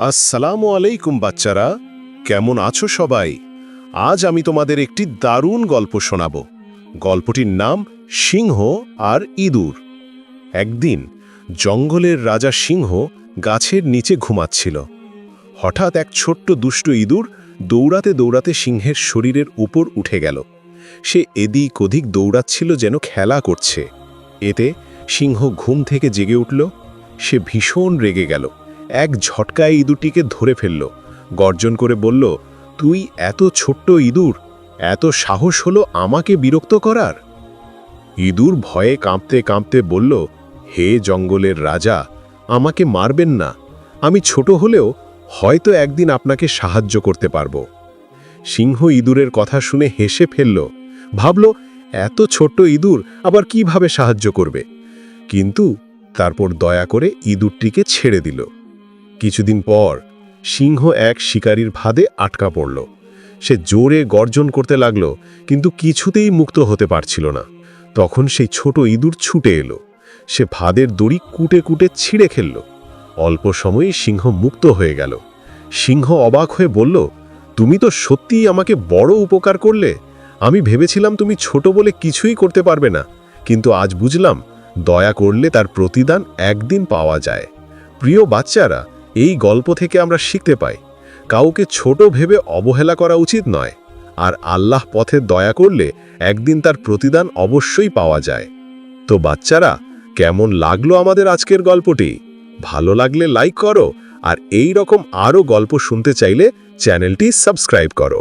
আসসালামু আলাইকুম, বাচ্চারা। কেমন আছো সবাই? আজ আমি তোমাদের একটি দারুণ গল্প শোনাব। গল্পটির নাম সিংহ আর ইঁদুর। একদিন জঙ্গলের রাজা সিংহ গাছের নিচে ঘুমাচ্ছিল। হঠাৎ এক ছোট্ট দুষ্ট ইঁদুর দৌড়াতে দৌড়াতে সিংহের শরীরের উপর উঠে গেল। সে এদিক ওদিক দৌড়াচ্ছিল যেন খেলা করছে। এতে সিংহ ঘুম থেকে জেগে উঠল। সে ভীষণ রেগে গেল। এক ঝটকায় ইঁদুরটিকে ধরে ফেলল। গর্জন করে বলল, তুই এত ছোট্ট ইঁদুর, এত সাহস হলো আমাকে বিরক্ত করার? ইঁদুর ভয়ে কাঁপতে কাঁপতে বলল, হে জঙ্গলের রাজা, আমাকে মারবেন না। আমি ছোট হলেও হয়তো একদিন আপনাকে সাহায্য করতে পারব। সিংহ ইঁদুরের কথা শুনে হেসে ফেলল, ভাবল, এত ছোট্ট ইঁদুর আবার কীভাবে সাহায্য করবে? কিন্তু তারপর দয়া করে ইঁদুরটিকে ছেড়ে দিল। কিছুদিন পর সিংহ এক শিকারীর ফাঁদে আটকা পড়ল। সে জোরে গর্জন করতে লাগল, কিন্তু কিছুতেই মুক্ত হতে পারছিল না। তখন সেই ছোট ইঁদুর ছুটে এলো। সে ভাদের দড়ি কুটে কুটে ছিঁড়ে খেলল। অল্প সময়েই সিংহ মুক্ত হয়ে গেল। সিংহ অবাক হয়ে বলল, তুমি তো সত্যিই আমাকে বড় উপকার করলে। আমি ভেবেছিলাম তুমি ছোট বলে কিছুই করতে পারবে না, কিন্তু আজ বুঝলাম দয়া করলে তার প্রতিদান একদিন পাওয়া যায়। প্রিয় বাচ্চারা এই গল্প থেকে আমরা শিখতে পাই, কাউকে ছোট ভেবে অবহেলা করা উচিত নয়, আর আল্লাহ পথে দয়া করলে একদিন তার প্রতিদান অবশ্যই পাওয়া যায়। তো বাচ্চারা, কেমন লাগল আমাদের আজকের গল্পটি? ভালো লাগলে লাইক করো, আর এই রকম আরও গল্প শুনতে চাইলে চ্যানেলটি সাবস্ক্রাইব করো।